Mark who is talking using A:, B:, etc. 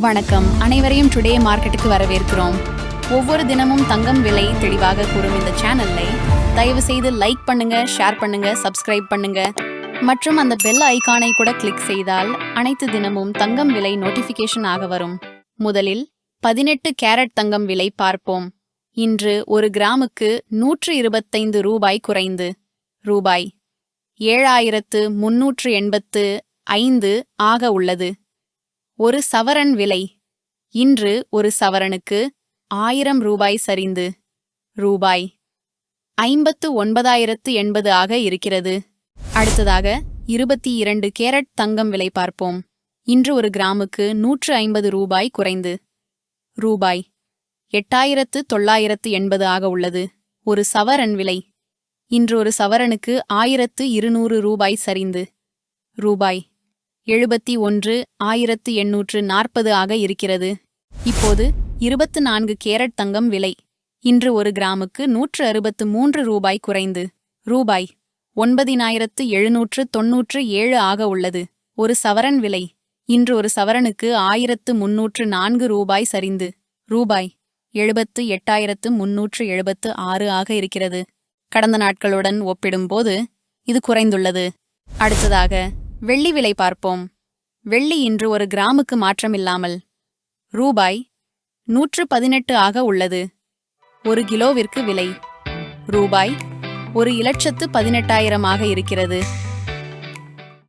A: வணக்கம். அனைவரையும் டுடே மார்க்கெட்டுக்கு வரவேற்கிறோம். ஒவ்வொரு தினமும் தங்கம் விலை தெளிவாக கூறும் இந்த சேனலை தயவு செய்து லைக் பண்ணுங்க ஷேர் பண்ணுங்க சப்ஸ்கிரைப் பண்ணுங்க. மற்றும் அந்த பெல் ஐகானை கூட கிளிக் செய்தால் அனைத்து தினமும் தங்கம் விலை நோட்டிபிகேஷன் ஆக வரும். முதலில் பதினெட்டு கேரட் தங்கம் விலை பார்ப்போம். இன்று ஒரு கிராமுக்கு நூற்று இருபத்தைந்து ரூபாய் குறைந்து. ரூபாய் ஏழாயிரத்து முன்னூற்று எண்பத்து ஐந்து ஆக உள்ளது. ஒரு சவரன் விலை. இன்று ஒரு சவரனுக்கு ஆயிரம் ரூபாய் சரிந்து. ரூபாய் ஐம்பத்து ஒன்பதாயிரத்து எண்பது ஆக இருக்கிறது. அடுத்ததாக இருபத்தி இரண்டு கேரட் தங்கம் விலை பார்ப்போம். இன்று ஒரு கிராமுக்கு நூற்று ஐம்பது ரூபாய் குறைந்து. ரூபாய் எட்டாயிரத்து தொள்ளாயிரத்து எண்பது ஆக உள்ளது. ஒரு சவரன் விலை. இன்று ஒரு சவரனுக்கு ஆயிரத்து இருநூறு ரூபாய் சரிந்து. ரூபாய் எழுபத்தி ஒன்று ஆயிரத்து எண்ணூற்று நாற்பது ஆக இருக்கிறது. இப்போது இருபத்து நான்கு கேரட் தங்கம் விலை. இன்று ஒரு கிராமுக்கு நூற்று அறுபத்து மூன்று ரூபாய் குறைந்து. ரூபாய் ஒன்பதினாயிரத்து எழுநூற்று தொன்னூற்று ஏழு ஆக உள்ளது. ஒரு சவரன் விலை. இன்று ஒரு சவரனுக்கு ஆயிரத்து முன்னூற்று நான்கு ரூபாய் சரிந்து. ரூபாய் எழுபத்து எட்டாயிரத்து முன்னூற்று எழுபத்து ஆறு ஆக இருக்கிறது. கடந்த நாட்களுடன் ஒப்பிடும்போது இது குறைந்துள்ளது. அடுத்ததாக வெள்ளி விலை பார்ப்போம். வெள்ளி இன்று ஒரு கிராமுக்கு மாற்றமில்லாமல் ரூபாய் நூற்று பதினெட்டு ஆக உள்ளது. ஒரு கிலோவிற்கு விலை ரூபாய் ஒரு இலட்சத்து பதினெட்டாயிரமாக இருக்கிறது.